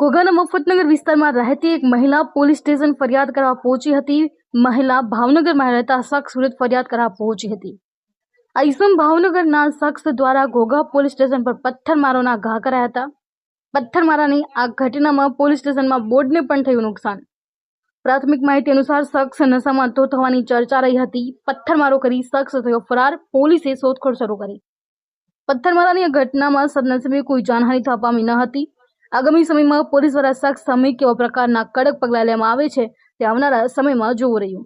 ઘોઘાના મફતનગર વિસ્તારમાં રહેતી એક મહિલા પોલીસ સ્ટેશન ફરિયાદ કરવા પહોંચી હતી. મહિલા ભાવનગરમાં રહેતા શખ્સ વિરુદ્ધ ફરિયાદ કરવા પહોંચી હતી. આઈસમ ભાવનગરના શખ્સ દ્વારા ઘોઘા પોલીસ સ્ટેશન પર પથ્થરમારોના ઘા કરાયા હતા. પથ્થરમારાની આ ઘટનામાં પોલીસ સ્ટેશનમાં બોર્ડને પણ થયું નુકસાન. પ્રાથમિક માહિતી અનુસાર શખ્સ નશામાં તો થવાની ચર્ચા રહી હતી. પથ્થરમારો કરી શખ્સ થયો ફરાર. પોલીસે શોધખોળ શરૂ કરી. પથ્થરમારાની આ ઘટનામાં સદનસીબે કોઈ જાનહાનિ થવા પામી ન હતી. આગામી સમયમાં પોલીસ દ્વારા શખ્સ સામે કેવા પ્રકારના કડક પગલાં લેવામાં આવે છે તે આવનારા સમયમાં જોવું રહ્યું.